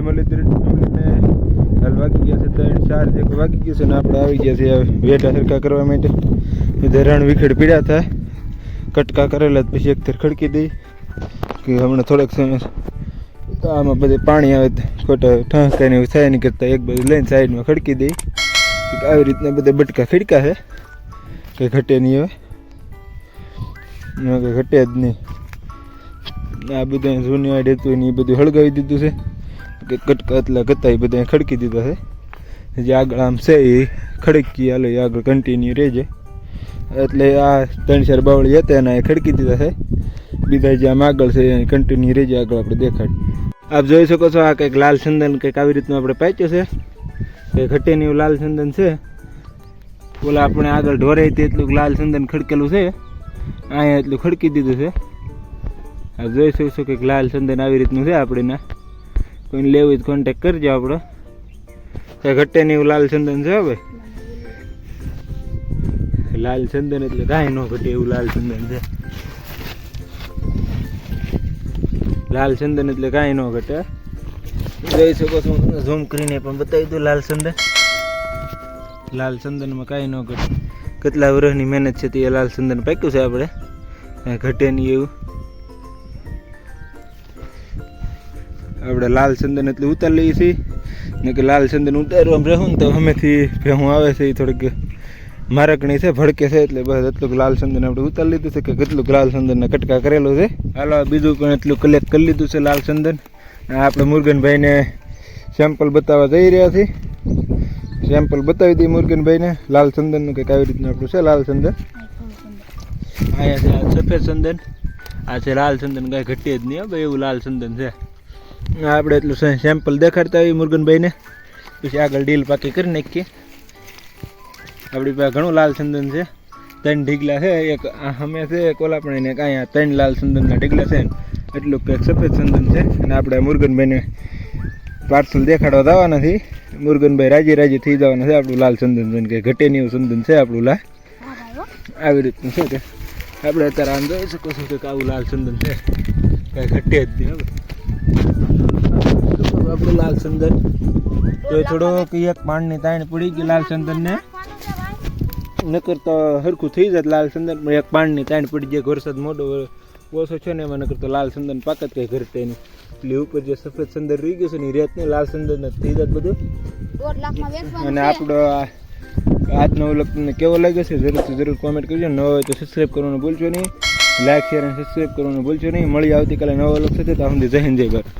મલિદ્રી ફેમિલીને હાલ વાગી ગયા છે ત્રણ, ચાર જે વાગી ગયા છે ને આપણે આવી ગયા છીએ વેટા સરખા કરવા માટે. બધે રણ વિખેડ પીડ્યા હતા. કટકા કરેલા પછી એક થર ખડકી દઈ. કે હમણાં થોડાક સમય આમાં બધે પાણી આવે ખોટા ઠાંકાઈને એવું થાય નહીં કરતાં. એક બધું લઈને સાઈડમાં ખડકી દઈ. આવી રીતના બધા બટકા ખડકા છે. કંઈ ઘટે નહીં હવે. કંઈ ઘટે જ નહીં. આ બધા જૂની આઈડ હતું ને એ બધું હળગાવી દીધું છે. કે કટકા એટલા કરતા એ બધા ખડકી દીધા છે. જે આગળ આમ છે એ ખડકી, હાલો આગળ કન્ટિન્યુ રહેજે. એટલે આ ત્રણ ચાર બાવળી હતા એના એ ખડકી દીધા છે. બીજા જે આમ આગળ છે એ કન્ટિન્યુ રહેજે આગળ આપણે દેખાડ. આપ જોઈ શકો છો આ કંઈક લાલ ચંદન કંઈક આવી રીતનું આપણે પાચ્યો છે. કે ઘટેની એવું લાલ ચંદન છે. ઓલા આપણે આગળ ઢોરાઈ તે એટલું લાલ ચંદન ખડકેલું છે. અહીંયા એટલું ખડકી દીધું છે. આ જોઈ શકશો કે લાલ ચંદન આવી રીતનું છે આપણે ના. કોઈને લેવું હોય તો કોન્ટેક કરજો આપણો. ત્યાં ઘટેની એવું લાલ ચંદન છે હવે લાલ ચંદન એટલે કાંઈ ન ઘટે એવું લાલ ચંદન છે. લાલ ચંદન એટલે કાંઈ ન ઘટે. જોઈ શકો છો ઝૂમ કરીને પણ બતાવી દઉં લાલ ચંદન લાલ ચંદનમાં કાંઈ ન ઘટે. કેટલા વર્ષની મહેનત છે તે લાલ ચંદન પાક્યું છે આપણે. ઘટે નહીં એવું. આપણે લાલ ચંદન એટલે ઉતારી લઈએ છીએ ને કે લાલ ચંદન ઉતારવા રહું ને તો અમેથી ભેહું આવે છે એ થોડીક મારકણી છે, ભડકે છે એટલે બસ એટલું લાલ ચંદન આપણે ઉતારી લીધું છે કે કેટલું લાલ ચંદનને કટકા કરેલો છે. હાલો બીજું પણ એટલું કલેક્ટ કરી લીધું છે લાલ ચંદન. આપણે મુરગનભાઈને સેમ્પલ બતાવવા જઈ રહ્યા છીએ. સેમ્પલ બતાવી દઈએ મુરગનભાઈને. લાલ ચંદનનું કંઈક આવી રીતનું આપણું છે, લાલ ચંદન? અહીંયા છે સફેદ ચંદન. આ છે લાલ ચંદન, કાંઈ ઘટે જ નહીં ભાઈ, એવું લાલ ચંદન છે. આપણે એટલું સેમ્પલ દેખાડતા હોય મુરગનભાઈને. પછી આગળ ડીલ પાકી કરી નાખીએ. આપણી પાસે ઘણું લાલ ચંદન છે. ત્રણ ઢીગલા છે. એક અમે છે, એક ઓલા પણ એને ત્રણ લાલ ચંદનના ઢીગલા છે. એટલું કંઈક સફેદ ચંદન છે. અને આપણે મુરગનભાઈને પાર્સલ દેખાડવા જવાના નથી મુરગનભાઈ રાજી રાજી થઈ જવાના છે આપણું લાલ ચંદન છે કે ઘટે એવું ચંદન છે આપણું લા આવી રીતનું છે કે આપણે અત્યારે આમ જોઈ શકો છો કે આવું લાલ ચંદન છે. કાંઈ ઘટે જ નહીં આપણું લાલ ચંદન તો એ થોડોક એક પાણની તાણ પડી ગઈ લાલ ચંદનને નકર તો હરખું થઈ જાય લાલ ચંદન પણ એક પાણની તાણ પડી જાય વરસાદ મોટો ઓછો છે ને એમાં નકર તો લાલ ચંદન પાક જ કંઈ ઘરતે નહીં એટલે ઉપર જે સફેદ ચંદન રહી ગયું છે ને એ રેત નહીં લાલ ચંદન થઈ જાય બધું. અને આપણો આજનો વ્લોગ તમને કેવો લાગ્યો છે? જરૂરથી જરૂર કોમેન્ટ કરજો. ન હોય તો સબસ્ક્રાઈબ કરવાનું ભૂલશો નહીં. લાઈક શેર અને સબસ્ક્રાઈબ કરવાનું ભૂલશો નહીં. મળી આવતીકાલે નવો વ્લોગ સાથે. તો સુધી જય હિન્દ જય ભારત.